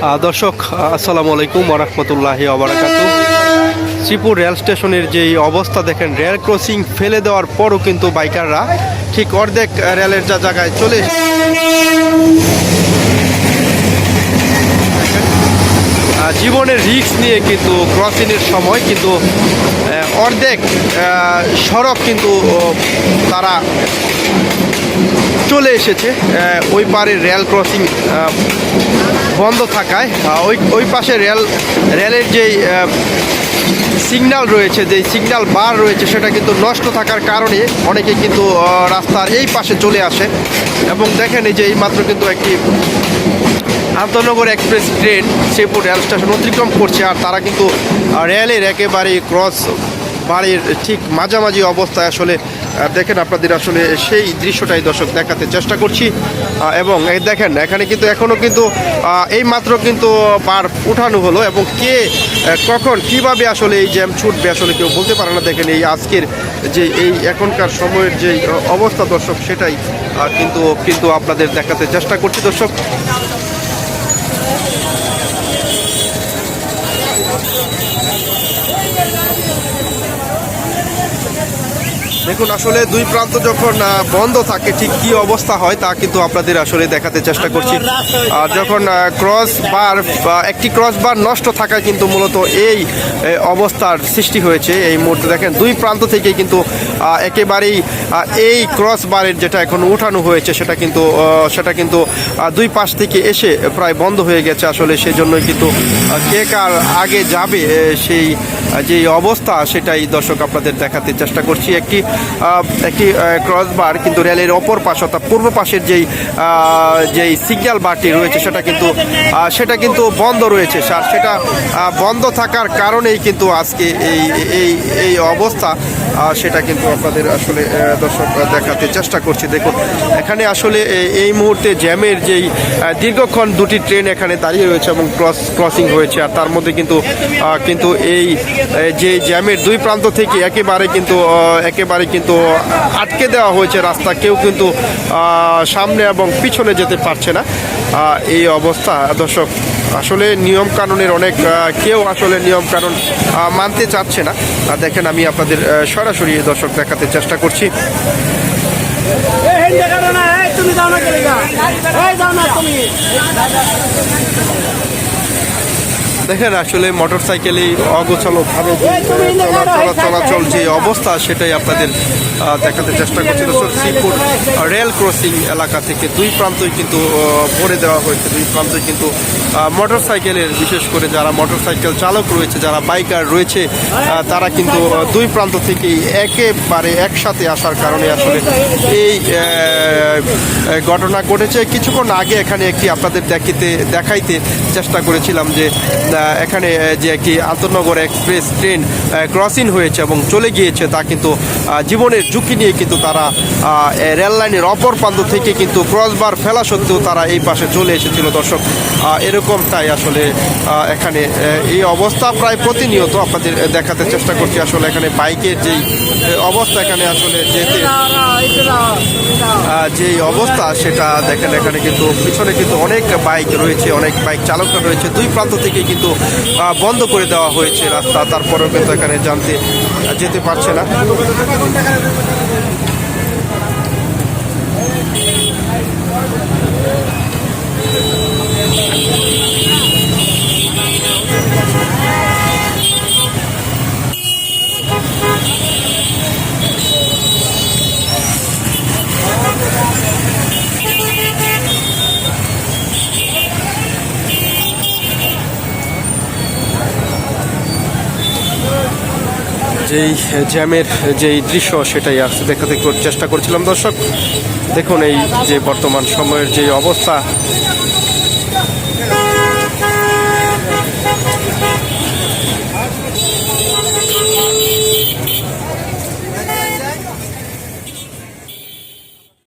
দর্শক আসসালামু আলাইকুম ওরহমতুল্লাহি আবরাকাত শ্রীপুর রেল স্টেশনের যেই অবস্থা, দেখেন, রেল ক্রসিং ফেলে দেওয়ার পরও কিন্তু বাইকাররা ঠিক অর্ধেক রেলের যা জায়গায় চলে জীবনের রিস্ক নিয়ে কিন্তু ক্রসিংয়ের সময় কিন্তু অর্ধেক সড়ক কিন্তু তারা চলে এসেছে ওই পারে রেল ক্রসিং বন্ধ থাকায় ওই ওই পাশে রেল, রেলের যেই সিগনাল রয়েছে, যেই সিগনাল বার রয়েছে, সেটা কিন্তু নষ্ট থাকার কারণে অনেকে কিন্তু রাস্তার এই পাশে চলে আসে। এবং দেখেন এই যে এই মাত্র কিন্তু একটি আন্তনগর express train, Sreepur rail station অতিক্রম করছে, আর তারা কিন্তু রেলের একেবারে ক্রস বাড়ির ঠিক মাঝামাঝি অবস্থায় আসলে দেখেন আপনাদের আসলে সেই দৃশ্যটাই দর্শক দেখাতে চেষ্টা করছি। এবং দেখেন, এখানে কিন্তু এখনও কিন্তু এই মাত্র কিন্তু বার উঠানো হলো এবং কে কখন, কীভাবে আসলে এই জ্যাম ছুটবে আসলে কেউ বলতে পারে না। দেখেন এই আজকের যে এই এখনকার সময়ের যে অবস্থা দর্শক, সেটাই কিন্তু কিন্তু আপনাদের দেখাতে চেষ্টা করছি দর্শক। দেখুন আসলে দুই প্রান্ত যখন বন্ধ থাকে ঠিক কি অবস্থা হয় তা কিন্তু আপনাদের আসলে দেখাতে চেষ্টা করছি। আর যখন ক্রস বার বা একটি ক্রস বার নষ্ট থাকায় কিন্তু মূলত এই অবস্থার সৃষ্টি হয়েছে এই মুহূর্তে। দেখেন দুই প্রান্ত থেকে কিন্তু একেবারেই এই ক্রস বারের যেটা এখন উঠানো হয়েছে সেটা কিন্তু সেটা কিন্তু দুই পাশ থেকে এসে প্রায় বন্ধ হয়ে গেছে আসলে। সেই জন্যই কিন্তু কে কার আগে যাবে সেই যে অবস্থা সেটাই দর্শক আপনাদের দেখাতে চেষ্টা করছি। একটি একটি ক্রস বার কিন্তু রেলের অপর পাশ, অর্থাৎ পূর্ব পাশের যেই যেই সিগন্যাল বারটি রয়েছে, সেটা কিন্তু সেটা কিন্তু বন্ধ রয়েছে। সেটা বন্ধ থাকার কারণেই কিন্তু আজকে এই এই এই অবস্থা। সেটা কিন্তু আপনাদের আসলে দর্শক দেখাতে চেষ্টা করছি। দেখুন, এখানে আসলে এই মুহূর্তে জ্যামের যেই দীর্ঘক্ষণ দুটি ট্রেন এখানে দাঁড়িয়ে রয়েছে এবং ক্রস, ক্রসিং হয়েছে। আর তার মধ্যে কিন্তু কিন্তু এই যে জ্যামের দুই প্রান্ত থেকে একেবারে কিন্তু একেবারে কিন্তু আটকে দেওয়া হয়েছে রাস্তা। কেউ কিন্তু সামনে এবং পিছনে যেতে পারছে না। এই অবস্থা দর্শক আসলে নিয়ম কানুনের অনেক কেউ আসলে নিয়ম কানুন মানতে চাচ্ছে না দেখেন আমি আপনাদের সরাসরি দর্শক দেখাতে চেষ্টা করছি। দেখেন আসলে মোটর সাইকেলে অগোছালো যে, চলাচল যে অবস্থা সেটাই আপনাদের দেখাতে চেষ্টা করছি। দর্শক শ্রীপুর রেল ক্রসিং এলাকা থেকে। দুই প্রান্তই কিন্তু ভরে দেওয়া হয়েছে। দুই প্রান্তই কিন্তু মোটর সাইকেলের বিশেষ করে যারা মোটর সাইকেল চালক রয়েছে, যারা বাইকার রয়েছে তারা কিন্তু দুই প্রান্ত থেকেই একেবারে একসাথে আসার কারণে আসলে এই ঘটনা ঘটেছে। কিছুক্ষণ আগে এখানে একটি আপনাদের দেখিতে, দেখাইতে চেষ্টা করেছিলাম যে এখানে যে একটি আন্তনগর এক্সপ্রেস ট্রেন ক্রসিং হয়েছে এবং চলে গিয়েছে, তা কিন্তু জীবনের ঝুঁকি নিয়ে কিন্তু তারা রেল লাইনের অপর প্রান্ত থেকে কিন্তু ক্রসবার ফেলা সত্ত্বেও তারা এই পাশে চলে এসেছিল। দর্শক এরকমটাই আসলে এখানে এই অবস্থা প্রায় প্রতিনিয়ত আপনাদের দেখাতে চেষ্টা করছি। আসলে এখানে বাইকের যেই অবস্থা এখানে আসলে যেতে যে অবস্থা সেটা দেখেন, এখানে কিন্তু পিছনে কিন্তু অনেক বাইক রয়েছে, অনেক বাইক চালকরা রয়েছে। দুই প্রান্ত থেকে কিন্তু বন্ধ করে দেওয়া হয়েছে রাস্তা। তারপরেও কিন্তু এখানে জানতে যেতে পারছে না। যেই জ্যামের যেই দৃশ্য সেটাই আসতে দেখাতে চেষ্টা করছিলাম দর্শক। দেখুন এই যে বর্তমান সময়ের যে অবস্থা